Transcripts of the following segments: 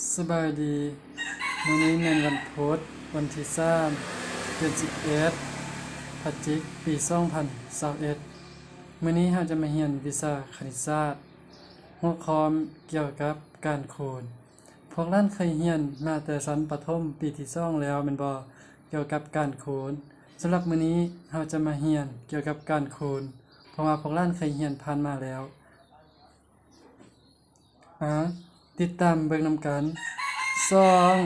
สบายดีมื้อนี้แม่นวันพุธวันที่3เดือน11พฤศจิกายนปี2021มื้อนี้เราจะมาเรียนวิชาคณิตศาสตร์หัวข้อเกี่ยวกับการคูณ พวกเราเคยเรียนมาแต่ชั้นประถมปีที่2แล้วแม่นบ่เกี่ยวกับการคูณสำหรับมื้อนี้เราจะมาเรียนเกี่ยวกับการคูณ เพราะว่าพวกเราเคยเรียนผ่านมาแล้วอ่า ติดตามเบิ่งนำกันสอง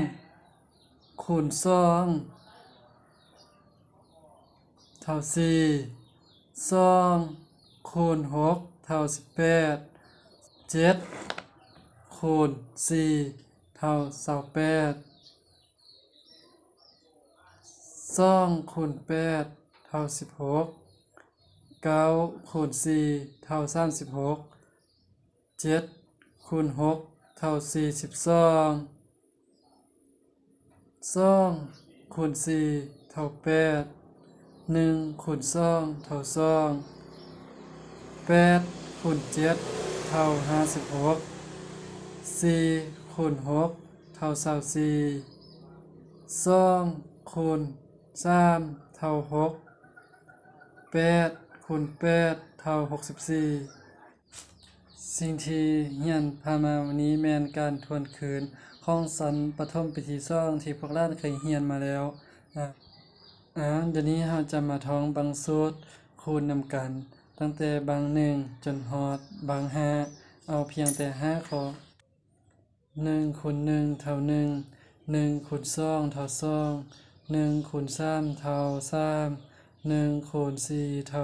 คูณสองเท่าสี่สองคูณหกเท่าสิบแปดเจ็ดคูณสี่เท่าสาแปดสองคูณแปดเท่าสิบหกเก้าคูณสี่เท่าสามสิบหกเจ็ดคูณหก เท่าสี่สิบสองสองคูณสี่เท่าแปดหนึ่งคูณสองเท่าสองแปดคูณเจ็ดเท่าห้าสิบหกสี่คูณหกเท่าสาสี่สองคูณสามเท่าหกแปดคูณแปดเท่าหกสิบสี่ สิ่งที่เฮียนพามาวันนี้แมนการทวนคืนของสันปฐมปีที่2ที่พวกเราเคยเฮียนมาแล้วอะอ่าเดี๋ยวนี้เราจะมาท่องบางสูตรคูณนำกัน ตั้งแต่บางหนึ่งจนฮอดบางห้าเอาเพียงแต่ห้าข้อ1คูณ1เท่า1 1คูณ2เท่า2 1คูณ3เท่า3 1คูณ4เท่า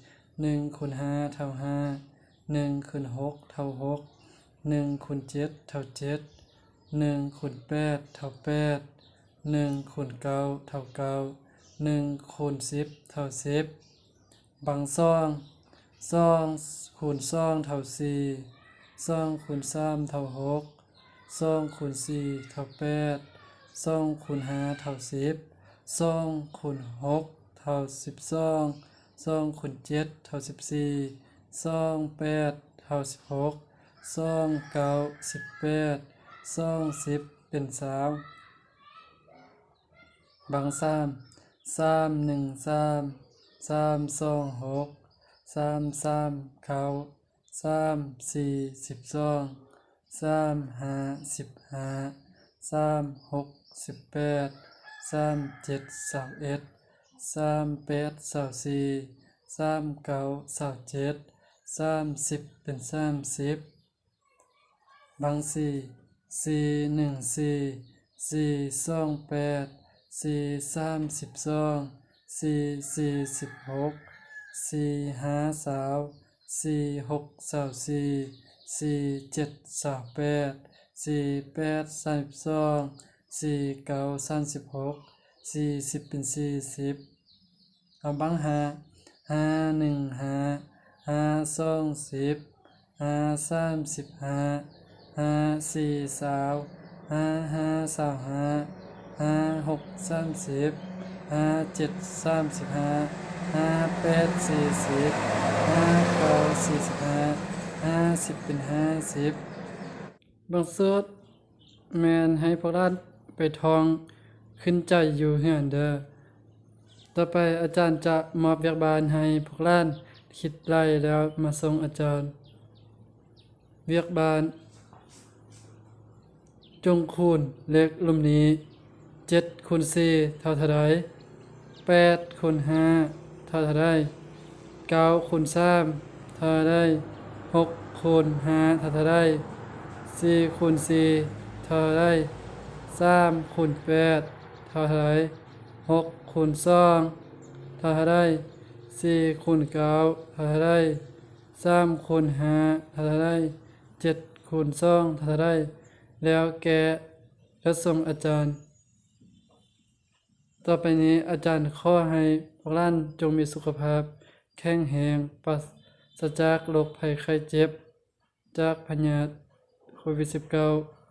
4 1คูณ5เท่า5 หนึ่งคูณหกเท่าหกหนึ่งคูณเจ็ดเท่าเจ็ดหนึ่งคูณแปดเท่าแปดหนึ่งคูณเก้าเท่าเก้าหนึ่งคูณสิบเท่าสิบบางซองซองคูณซองเท่าสี่ซองคูณสามเท่าหกซองคูณสี่เท่าแปดซองคูณห้าเท่าสิบซองคูณหกเท่าสิบสองซองคูณเจ็ดเท่าสิบสี่ สองแปดเท่าสิบหกสองเก้าสิบแปดสองสิบเป็นสามบางสามสามหนึ่งสามสามสองหกสามสามเก้าสามสี่สิบสองสามห้าสิบห้าสามหกสิบแปดสามเจ็ดสามเอ็ดสามแปดสามสี่สามเก้าสามเจ็ด สามสิบเป็นสามสิบบางสี่สี่หนึ่งสี่สี่สองแปดสี่สามสิบสองสี่สี่สิบหกสี่ห้าสาวสี่หกสาวสี่สี่เจ็ดสาวแปดสี่แปดสามสิบสองสี่เก้าสามสิบหกสี่สิบเป็นสี่สิบเอาบางหาห้าหนึ่งห้า ห้าสองสิบห้าสามสิบห้าห้าสี่สาวห้าห้าสาวห้าห้าหกสามสิบห้าเจ็ดสามสิบห้าห้าแปดสี่สิบห้าเก้าสี่สิบห้าห้าสิบเป็นห้าสิบบางสุดแมนให้พวกเราไปทองขึ้นใจอยู่เหือนเด้อต่อไปอาจารย์จะมอบเวียกบานให้พวกล้าน คิดไล่แล้วมาส่งอาจารย์ เวียกบาน จงคูณเลขลุมนี้เจ็ดคูณสี่เท่าเท่าไรแปดคูณห้าเท่าเท่าไรเก้าคูณสามเท่าไรหกคูณห้าเท่าเท่าไรสี่คูณสี่เท่าไรสามคูณแปดเท่าเท่าไรหกคูณสองเท่าเท่าไร สี่คูณเก้าเท่าท่าไรสามคูณห้าเท่าท่าไรเจ็ดคูณสองเท่าท่าไรแล้วแกและส่งอาจารย์ ต่อไปนี้อาจารย์ข้อให้พวกท่านจงมีสุขภาพ แข็งแรงปราศจากโรคภัยไข้เจ็บ จากพยาธิโควิด -19